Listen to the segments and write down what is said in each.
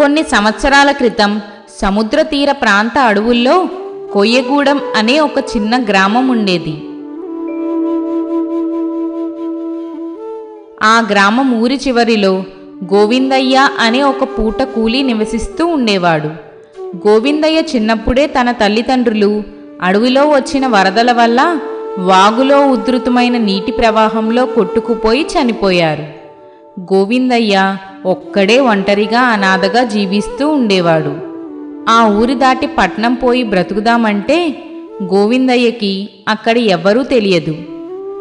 కొన్ని సంవత్సరాల క్రితం సముద్ర తీర ప్రాంత అడవుల్లో కొయ్యగూడెం అనే ఒక చిన్న గ్రామం ఉండేది. ఆ గ్రామం ఊరి చివరిలో గోవిందయ్య అనే ఒక పూట కూలి నివసిస్తూ ఉండేవాడు. గోవిందయ్య చిన్నప్పుడే తన తల్లిదండ్రులు అడవిలో వచ్చిన వరదల వల్ల వాగులో ఉధృతమైన నీటి ప్రవాహంలో కొట్టుకుపోయి చనిపోయారు. గోవిందయ్య ఒక్కడే ఒంటరిగా అనాథగా జీవిస్తూ ఉండేవాడు. ఆ ఊరి దాటి పట్నం పోయి బ్రతుకుదామంటే గోవిందయ్యకి అక్కడ ఎవ్వరూ తెలియదు.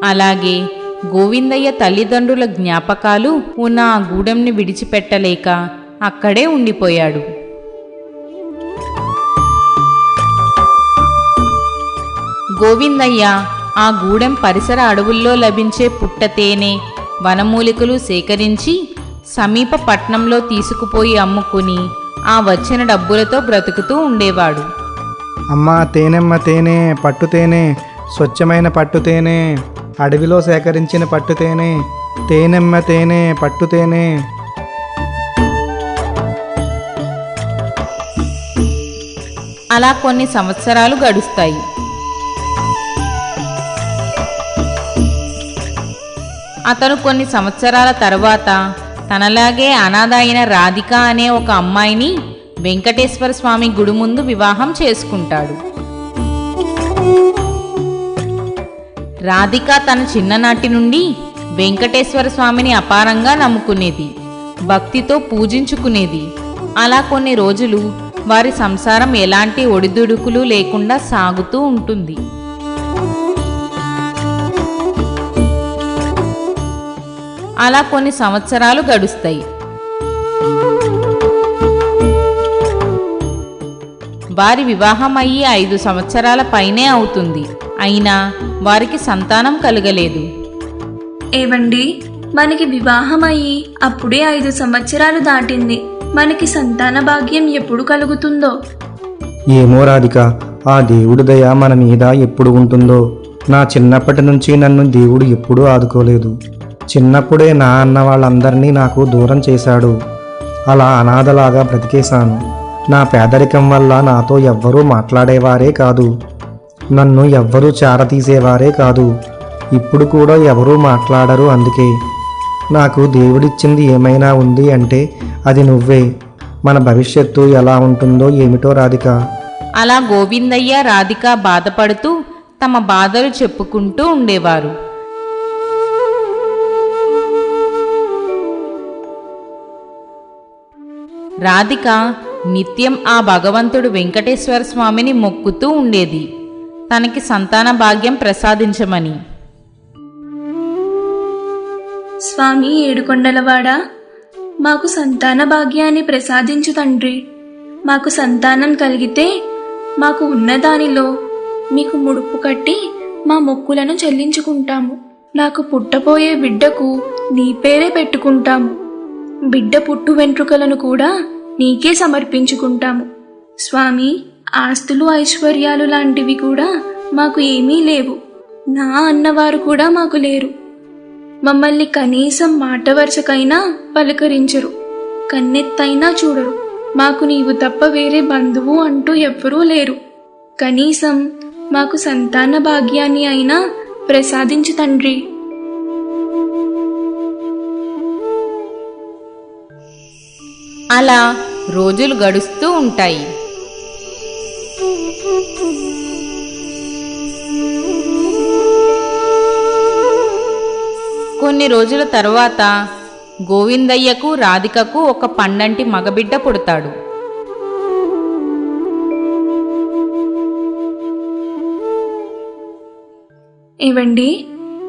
అలాగే గోవిందయ్య తల్లిదండ్రుల జ్ఞాపకాలు ఉన్న ఆ గూడెంని విడిచిపెట్టలేక అక్కడే ఉండిపోయాడు. గోవిందయ్య ఆ గూడెం పరిసర అడవుల్లో లభించే పుట్ట తేనె వనమూలికలు సేకరించి సమీప పట్నంలో తీసుకుపోయి అమ్ముకుని ఆ వచ్చిన డబ్బులతో బ్రతుకుతూ ఉండేవాడు. అమ్మా తేనెమ్మ తేనె పట్టు తేనె స్వచ్ఛమైన పట్టు తేనె అడవిలో సేకరించిన పట్టు తేనె తేనెమ్మ తేనె పట్టు తేనె. అలా కొన్ని సంవత్సరాలు గడుస్తాయి. అతను కొన్ని సంవత్సరాల తర్వాత తనలాగే అనాథ అయిన రాధిక అనే ఒక అమ్మాయిని వెంకటేశ్వర స్వామి గుడి ముందు వివాహం చేసుకుంటాడు. రాధిక తన చిన్ననాటి నుండి వెంకటేశ్వర స్వామిని అపారంగా నమ్ముకునేది భక్తితో పూజించుకునేది. అలా కొన్ని రోజులు వారి సంసారం ఎలాంటి ఒడిదుడుకులు లేకుండా సాగుతూ ఉంటుంది. అలా కొన్ని సంవత్సరాలు గడుస్తాయి. వారి వివాహం అయ్యి ఐదు సంవత్సరాల పైనే అవుతుంది. అయినా వారికి సంతానం కలగలేదు. ఏవండి? మనకి వివాహం అయ్యి అప్పుడే ఐదు సంవత్సరాలు దాటింది. మనకి సంతాన భాగ్యం ఎప్పుడు కలుగుతుందో? ఏమో రాధిక ఆ దేవుడి దయ మన మీద ఎప్పుడు ఉంటుందో? నా చిన్నప్పటి నుంచి నన్ను దేవుడు ఎప్పుడూ ఆదుకోలేదు. చిన్నప్పుడే నా అన్న వాళ్ళందరినీ నాకు దూరం చేశాడు. అలా అనాథలాగా బ్రతికేశాను. నా పేదరికం వల్ల నాతో ఎవ్వరూ మాట్లాడేవారే కాదు. నన్ను ఎవ్వరూ చారతీసేవారే కాదు. ఇప్పుడు కూడా ఎవరూ మాట్లాడరు అందుకే. నాకు దేవుడిచ్చింది ఏమైనా ఉంది అంటే అది నువ్వే. మన భవిష్యత్తు ఎలా ఉంటుందో ఏమిటో రాధిక. అలా గోవిందయ్య రాధిక బాధపడుతూ తమ బాధలు చెప్పుకుంటూ ఉండేవారు. రాధిక నిత్యం ఆ భగవంతుడు వెంకటేశ్వర స్వామిని మొక్కుతూ ఉండేది. తనకి సంతాన భాగ్యం ప్రసాదించమని. స్వామి ఏడుకొండలవాడా మాకు సంతాన భాగ్యాన్ని ప్రసాదించు తండ్రి. మాకు సంతానం కలిగితే మాకు ఉన్నదానిలో మీకు ముడుపు కట్టి మా మొక్కులను చెల్లించుకుంటాము. నాకు పుట్టబోయే బిడ్డకు నీ పేరే పెట్టుకుంటాము. బిడ్డ పుట్టు వెంట్రుకలను కూడా నీకే సమర్పించుకుంటాము. స్వామి ఆస్తులు ఐశ్వర్యాలు లాంటివి కూడా మాకు ఏమీ లేవు. నా అన్నవారు కూడా మాకు లేరు. మమ్మల్ని కనీసం మాట వరుసకైనా పలకరించరు. కన్నెత్తైనా చూడరు. మాకు నీవు తప్ప వేరే బంధువు అంటూ ఎవ్వరూ లేరు. కనీసం మాకు సంతాన భాగ్యాన్ని అయినా ప్రసాదించు తండ్రి. అలా రోజులు గడుస్తూ ఉంటాయి. కొన్ని రోజుల తర్వాత గోవిందయ్యకు రాధికకు ఒక పండంటి మగబిడ్డ పుడతాడు. ఏవండి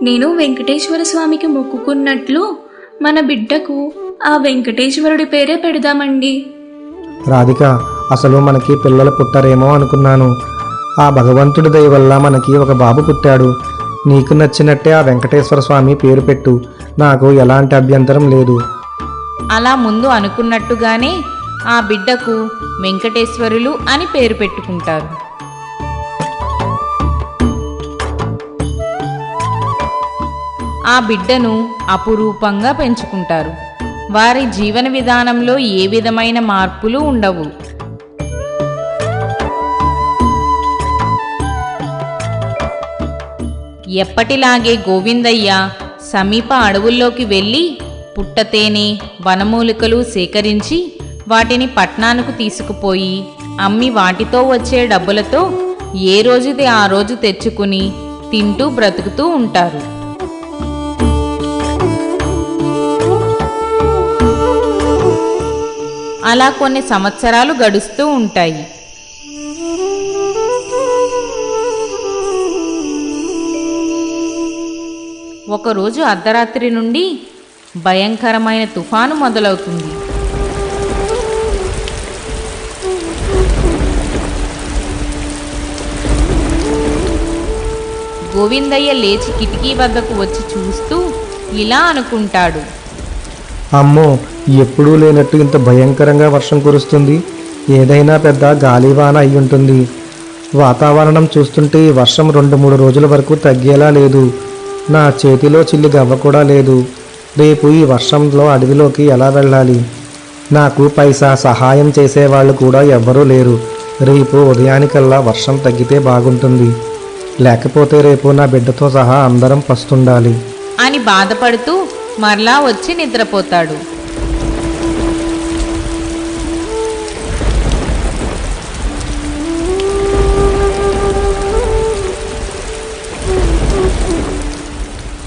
నేను వెంకటేశ్వర స్వామికి మొక్కుకున్నట్లు మన బిడ్డకు ఆ వెంకటేశ్వరుడి పేరే పెడదామండి. రాధిక అసలు మనకి పిల్లలు పుట్టరేమో అనుకున్నాను. ఆ భగవంతుడి దయ వల్ల మనకి ఒక బాబు పుట్టాడు. నీకు నచ్చినట్టే ఆ వెంకటేశ్వర స్వామి పేరు పెట్టు. నాకు ఎలాంటి అభ్యంతరం లేదు. అలా ముందు అనుకున్నట్టుగానే ఆ బిడ్డకు వెంకటేశ్వరులు అని పేరు పెట్టుకుంటారు. ఆ బిడ్డను అపురూపంగా పెంచుకుంటారు. వారి జీవన విధానంలో ఏ విధమైన మార్పులు ఉండవు. ఎప్పటిలాగే గోవిందయ్య సమీప అడవుల్లోకి వెళ్ళి పుట్టతేనె వనమూలికలు సేకరించి వాటిని పట్నానికి తీసుకుపోయి అమ్మి వాటితో వచ్చే డబ్బులతో ఏ రోజుది ఆ రోజు తెచ్చుకుని తింటూ బ్రతుకుతూ ఉంటారు. అలా కొన్ని సంవత్సరాలు గడుస్తూ ఉంటాయి. ఒకరోజు అర్ధరాత్రి నుండి భయంకరమైన తుఫాను మొదలవుతుంది. గోవిందయ్య లేచి కిటికీ వద్దకు వచ్చి చూస్తూ ఇలా అనుకుంటాడు. అమ్మో ఎప్పుడూ లేనట్టు ఇంత భయంకరంగా వర్షం కురుస్తుంది. ఏదైనా పెద్ద గాలివాన అయి ఉంటుంది. వాతావరణం చూస్తుంటే ఈ వర్షం రెండు మూడు రోజుల వరకు తగ్గేలా లేదు. నా చేతిలో చిల్లి గవ్వ కూడా లేదు. రేపు ఈ వర్షంలో అడవిలోకి ఎలా వెళ్ళాలి? నాకు పైసా సహాయం చేసేవాళ్ళు కూడా ఎవ్వరూ లేరు. రేపు ఉదయానికల్లా వర్షం తగ్గితే బాగుంటుంది. లేకపోతే రేపు నా బిడ్డతో సహా అందరం పస్తుండాలి. అని బాధపడుతూ మరలా వచ్చి నిద్రపోతాడు.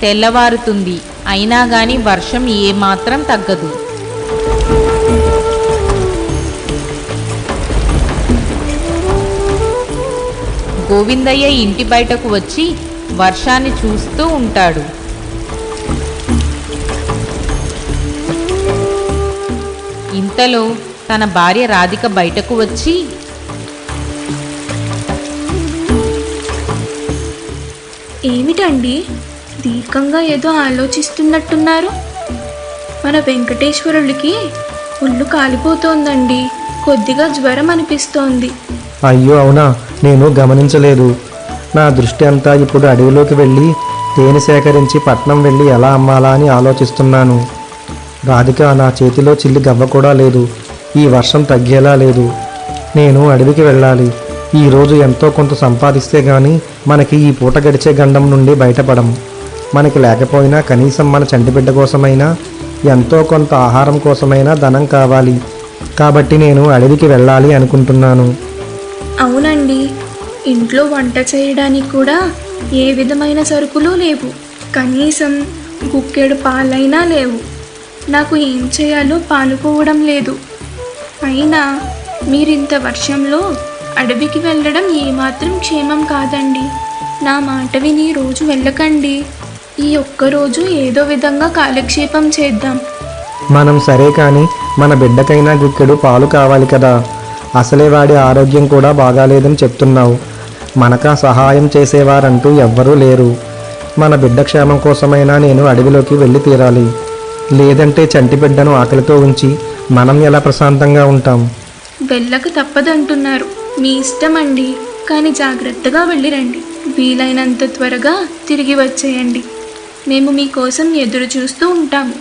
తెల్లవారుతుంది. అయినా గాని వర్షం ఏమాత్రం తగ్గదు. గోవిందయ్య ఇంటి బయటకు వచ్చి వర్షాన్ని చూస్తూ ఉంటాడు. ఇంతలో తన భార్య రాధిక బయటకు వచ్చి ఏమిటండి? దీర్ఘంగా ఏదో ఆలోచిస్తున్నట్టున్నారు. మన వెంకటేశ్వరుడికి ఒళ్ళు కాలిపోతోందండి. కొద్దిగా జ్వరం అనిపిస్తోంది. అయ్యో అవునా? నేను గమనించలేదు. నా దృష్టి అంతా ఇప్పుడు అడవిలోకి వెళ్ళి తేనె సేకరించి పట్నం వెళ్ళి ఎలా అమ్మాలా అని ఆలోచిస్తున్నాను. రాధిక నా చేతిలో చిల్లి గవ్వ కూడా లేదు. ఈ వర్షం తగ్గేలా లేదు. నేను అడవికి వెళ్ళాలి. ఈరోజు ఎంతో కొంత సంపాదిస్తే గాని మనకి ఈ పూట గడిచే గండం నుండి బయటపడం. మనకి లేకపోయినా కనీసం మన చంటిబిడ్డ కోసమైనా ఎంతో కొంత ఆహారం కోసమైనా ధనం కావాలి. కాబట్టి నేను అడవికి వెళ్ళాలి అనుకుంటున్నాను. అవునండి. ఇంట్లో వంట చేయడానికి కూడా ఏ విధమైన సరుకులు లేవు. కనీసం గుక్కెడు పాలైనా లేవు. నాకు ఏం చేయాలో పాలుపోవడం లేదు. అయినా మీరింత వర్షంలో అడవికి వెళ్ళడం ఏమాత్రం క్షేమం కాదండి. నా మాట విని రోజు వెళ్ళకండి. ఈ ఒక్కరోజు ఏదో విధంగా కాలక్షేపం చేద్దాం. మనం సరే కానీ మన బిడ్డకైనా గుక్కెడు పాలు కావాలి కదా. అసలే వాడి ఆరోగ్యం కూడా బాగాలేదని చెప్తున్నావు. మనకా సహాయం చేసేవారంటూ ఎవ్వరూ లేరు. మన బిడ్డ క్షేమం కోసమైనా నేను అడవిలోకి వెళ్ళి తీరాలి. లేదంటే చంటి బిడ్డను ఆకలితో ఉంచి మనం ఎలా ప్రశాంతంగా ఉంటాం? వెళ్ళక తప్పదంటున్నారు మీ ఇష్టం అండి కానీ జాగ్రత్తగా వెళ్ళిరండి. వీలైనంత త్వరగా తిరిగి వచ్చేయండి. మేము మీకోసం ఎదురు చూస్తూ ఉంటాము.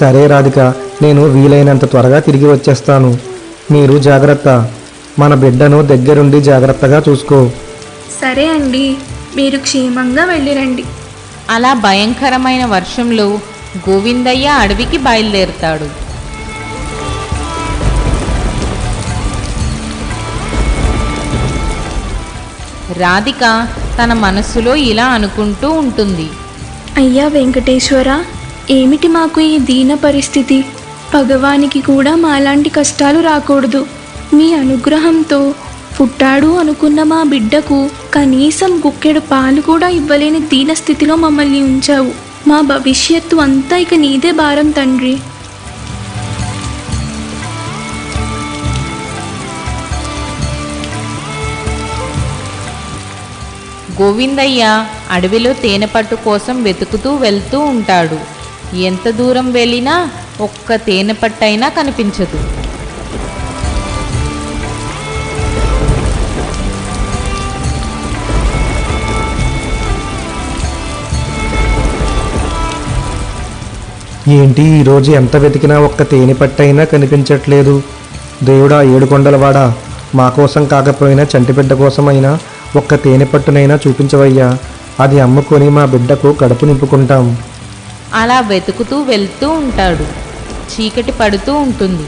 సరే రాధిక నేను వీలైనంత త్వరగా తిరిగి వచ్చేస్తాను. మీరు జాగ్రత్త. మన బిడ్డను దగ్గరుండి జాగ్రత్తగా చూసుకో. సరే అండి మీరు క్షేమంగా వెళ్ళిరండి. అలా భయంకరమైన వర్షంలో గోవిందయ్య అడవికి బయలుదేరుతాడు. రాధిక తన మనస్సులో ఇలా అనుకుంటూ ఉంటుంది. అయ్యా వెంకటేశ్వర ఏమిటి మాకు ఈ దీన పరిస్థితి? భగవానికి కూడా మాలాంటి కష్టాలు రాకూడదు. మీ అనుగ్రహంతో పుట్టాడు అనుకున్న మా బిడ్డకు కనీసం గుక్కెడు పాలు కూడా ఇవ్వలేని దీన స్థితిలో మమ్మల్ని ఉంచావు. మా భవిష్యత్తు అంతా ఇక నీదే భారం తండ్రి. గోవిందయ్య అడవిలో తేనెపట్టు కోసం వెతుకుతూ వెళ్తూ ఉంటాడు. ఎంత దూరం వెళ్ళినా ఒక్క తేనెపట్టైనా కనిపించదు. ఏంటి ఈరోజు ఎంత వెతికినా ఒక్క తేనె పట్టైనా కనిపించట్లేదు. దేవుడా ఏడుకొండలవాడా మా కోసం కాకపోయినా చంటిబిడ్డ కోసమైనా ఒక్క తేనె పట్టునైనా చూపించవయ్యా. అది అమ్ముకొని మా బిడ్డకు కడుపు నింపుకుంటాం. అలా వెతుకుతూ వెళ్తూ ఉంటాడు. చీకటి పడుతూ ఉంటుంది.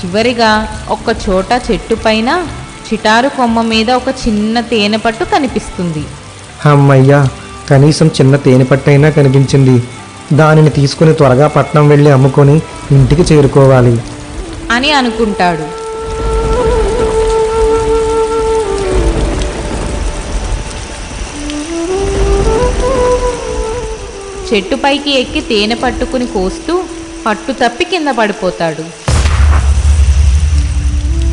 చివరిగా ఒక చోట చెట్టు పైన చిటారు కొమ్మ మీద ఒక చిన్న తేనె పట్టు కనిపిస్తుంది. అమ్మయ్యా కనీసం చిన్న తేనె పట్టైనా కనిపించింది. దానిని తీసుకుని త్వరగా పట్నం వెళ్ళి అమ్ముకొని ఇంటికి చేరుకోవాలి. అని అనుకుంటాడు. చెట్టుపైకి ఎక్కి తేనె పట్టుకుని కోస్తూ పట్టు తప్పి కింద పడిపోతాడు.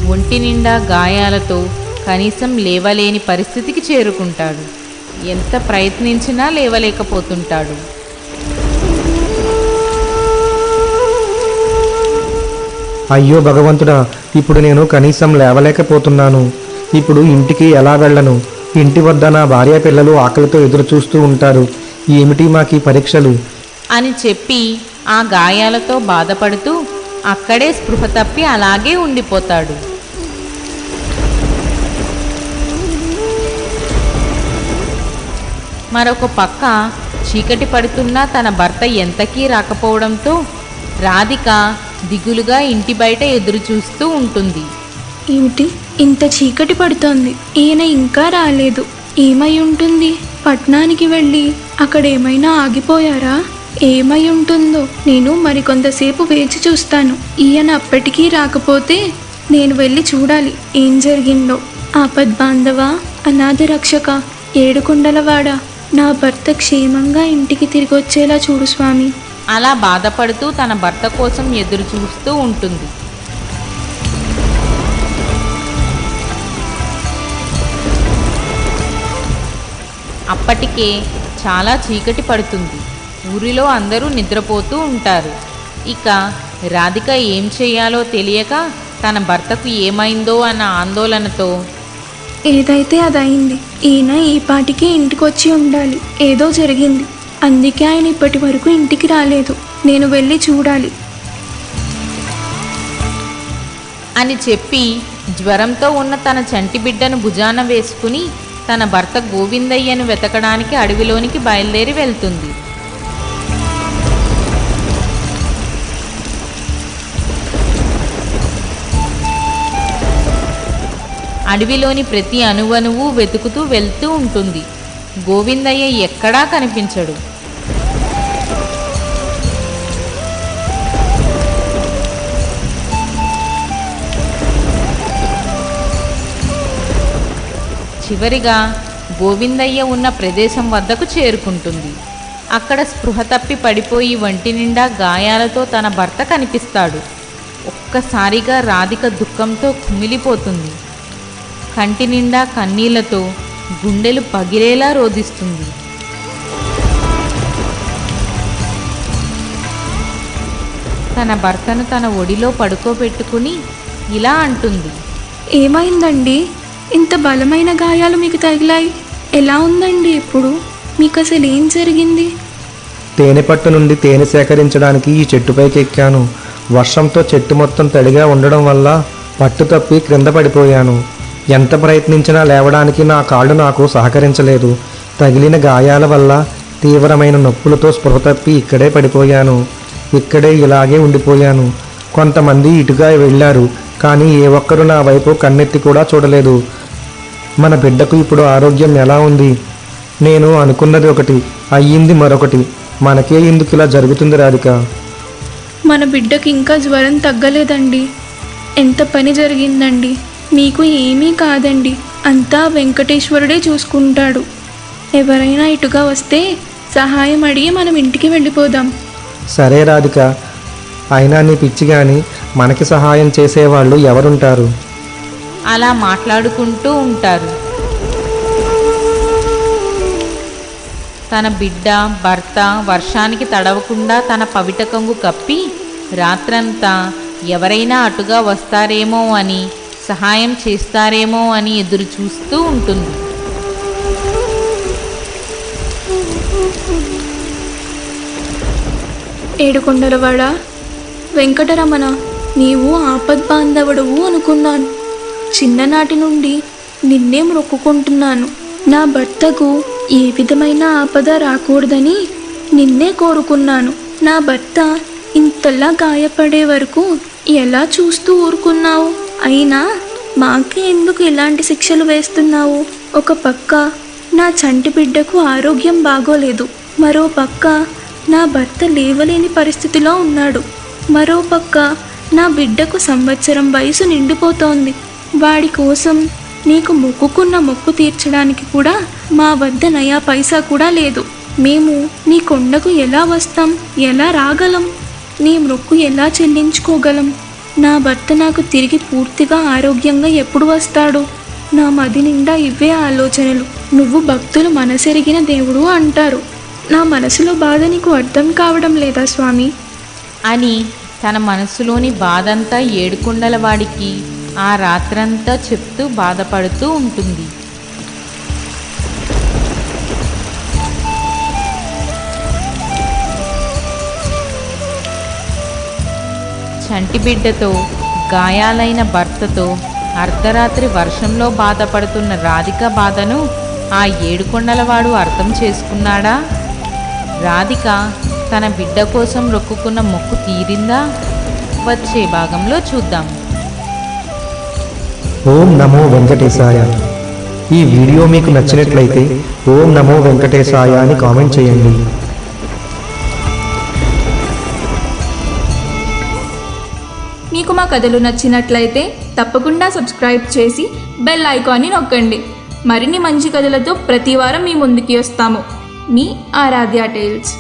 ఒంటి నిండా గాయాలతో కనీసం లేవలేని పరిస్థితికి చేరుకుంటాడు. ఎంత ప్రయత్నించినా లేవలేకపోతుంటాడు. అయ్యో భగవంతుడా ఇప్పుడు నేను కనీసం లేవలేకపోతున్నాను. ఇప్పుడు ఇంటికి ఎలా వెళ్ళను? ఇంటి వద్ద నా భార్య పిల్లలు ఆకలితో ఎదురు చూస్తూ ఉంటారు. ఏమిటి మాకీ పరీక్షలు? అని చెప్పి ఆ గాయాలతో బాధపడుతూ అక్కడే స్పృహ తప్పి అలాగే ఉండిపోతాడు. మరొక పక్క చీకటి పడుతున్నా తన భర్త ఎంతకీ రాకపోవడంతో రాధిక దిగులుగా ఇంటి బయట ఎదురు చూస్తూ ఉంటుంది. ఏమిటి? ఇంత చీకటి పడుతోంది. ఈయన ఇంకా రాలేదు. ఏమై ఉంటుంది? పట్నానికి వెళ్ళి అక్కడ ఏమైనా ఆగిపోయారా? ఏమై ఉంటుందో నేను మరికొంతసేపు వేచి చూస్తాను. ఈయన అప్పటికీ రాకపోతే నేను వెళ్ళి చూడాలి. ఏం జరిగిందో? ఆపద్బాంధవ? అనాథ రక్షక ఏడుకొండలవాడ? నా భర్త క్షేమంగా ఇంటికి తిరిగి వచ్చేలా చూడు స్వామి. అలా బాధపడుతూ తన భర్త కోసం ఎదురు చూస్తూ ఉంటుంది. అప్పటికే చాలా చీకటి పడుతుంది. ఊరిలో అందరూ నిద్రపోతూ ఉంటారు. ఇక రాధిక ఏం చేయాలో తెలియక తన భర్తకు ఏమైందో అన్న ఆందోళనతో ఏదైతే అదయింది ఈయన ఈ పాటికి ఇంటికి వచ్చి ఉండాలి. ఏదో జరిగింది. అందుకే ఆయన ఇప్పటి వరకు ఇంటికి రాలేదు. నేను వెళ్ళి చూడాలి. అని చెప్పి జ్వరంతో ఉన్న తన చంటి బిడ్డను భుజాన వేసుకుని తన భర్త గోవిందయ్యను వెతకడానికి అడవిలోనికి బయలుదేరి వెళ్తుంది. అడవిలోని ప్రతి అణువణువు వెతుకుతూ వెళ్తూ ఉంటుంది. గోవిందయ్య ఎక్కడా కనిపించడు. చివరిగా గోవిందయ్య ఉన్న ప్రదేశం వద్దకు చేరుకుంటుంది. అక్కడ స్పృహ తప్పి పడిపోయి వంటి నిండా గాయాలతో తన భర్త కనిపిస్తాడు. ఒక్కసారిగా రాధిక దుఃఖంతో కుమిలిపోతుంది. కంటి నిండా కన్నీళ్ళతో గుండెలు పగిలేలా రోదిస్తుంది తన భర్తను తన ఒడిలో పడుకోబెట్టుకుని ఇలా అంటుంది. ఏమైందండి? ఇంత బలమైన గాయాలు మీకు తగిలాయి. ఎలా ఉందండి ఇప్పుడు? మీకు అసలు ఏం జరిగింది? తేనె పట్టు నుండి తేనె సేకరించడానికి ఈ చెట్టుపైకి ఎక్కాను. వర్షంతో చెట్టు మొత్తం తడిగా ఉండడం వల్ల పట్టు తప్పి క్రింద పడిపోయాను. ఎంత ప్రయత్నించినా లేవడానికి నా కాళ్ళు నాకు సహకరించలేదు. తగిలిన గాయాల వల్ల తీవ్రమైన నొప్పులతో స్పృహ తప్పి ఇక్కడే పడిపోయాను. ఇక్కడే ఇలాగే ఉండిపోయాను. కొంతమంది ఇటుగా వెళ్ళారు కానీ ఏ ఒక్కరు నా వైపు కన్నెత్తి కూడా చూడలేదు. మన బిడ్డకు ఇప్పుడు ఆరోగ్యం ఎలా ఉంది? నేను అనుకున్నది ఒకటి అయ్యింది మరొకటి. మనకే ఎందుకు ఇలా జరుగుతుంది రాధిక? మన బిడ్డకి ఇంకా జ్వరం తగ్గలేదండి. ఎంత పని జరిగిందండి. మీకు ఏమీ కాదండి. అంతా వెంకటేశ్వరుడే చూసుకుంటాడు. ఎవరైనా ఇటుగా వస్తే సహాయం అడిగి మనం ఇంటికి వెళ్ళిపోదాం. సరే రాధిక. అయినా నీ పిచ్చి కానీ మనకి సహాయం చేసేవాళ్ళు ఎవరుంటారు? అలా మాట్లాడుకుంటూ ఉంటారు. తన బిడ్డ భర్త వర్షానికి తడవకుండా తన పవిట కొంగు కప్పి రాత్రంతా ఎవరైనా అటుగా వస్తారేమో అని సహాయం చేస్తారేమో అని ఎదురు చూస్తూ ఉంటుంది. ఏడుకొండలవాడ వెంకటరమణ నీవు ఆపద్బాంధవుడవు అనుకున్నాను. చిన్ననాటి నుండి నిన్నే మొక్కుకుంటున్నాను. నా భర్తకు ఏ విధమైన ఆపద రాకూడదని నిన్నే కోరుకున్నాను. నా భర్త ఇంతలా గాయపడే వరకు ఎలా చూస్తూ ఊరుకున్నావు? అయినా మాకే ఎందుకు ఇలాంటి శిక్షలు వేస్తున్నావు? ఒక పక్క నా చంటి బిడ్డకు ఆరోగ్యం బాగోలేదు. మరో పక్క నా భర్త లేవలేని పరిస్థితిలో ఉన్నాడు. మరో పక్క నా బిడ్డకు సంవత్సరం వయసు నిండిపోతోంది. వాడి కోసం నీకు మొక్కుకున్న మొక్కు తీర్చడానికి కూడా మా వద్ద నయా పైసా కూడా లేదు. మేము నీ కొండకు ఎలా వస్తాం? ఎలా రాగలం? నీ మొక్కు ఎలా చెల్లించుకోగలం? నా భర్త నాకు తిరిగి పూర్తిగా ఆరోగ్యంగా ఎప్పుడు వస్తాడు? నా మది నిండా ఇవే ఆలోచనలు. నువ్వు భక్తులు మనసెరిగిన దేవుడు అంటారు. నా మనసులో బాధ నీకు అర్థం కావడం లేదా స్వామి? అని తన మనసులోని బాధంతా ఏడుకొండల వాడికి ఆ రాత్రంతా చెప్తూ బాధపడుతూ ఉంటుంది. చంటి బిడ్డతో గాయాలైన భర్తతో అర్ధరాత్రి వర్షంలో బాధపడుతున్న రాధిక బాధను ఆ ఏడుకొండలవాడు అర్థం చేసుకున్నాడా? రాధిక తన బిడ్డ కోసం రొక్కుకున్న మొక్కు తీరిందా? వచ్చే భాగంలో చూద్దాం. ఓం నమో వెంకటేశాయ. ఈ వీడియో మీకు నచ్చినట్లయితే ఓం నమో వెంకటేశాయ అని కామెంట్ చేయండి. మీకు మా కథలు నచ్చినట్లయితే తప్పకుండా సబ్స్క్రైబ్ చేసి బెల్ ఐకాన్ని నొక్కండి. మరిన్ని మంచి కథలతో ప్రతి వారం మీ ముందుకి వస్తాము. మీ ఆరాధ్య టైల్స్.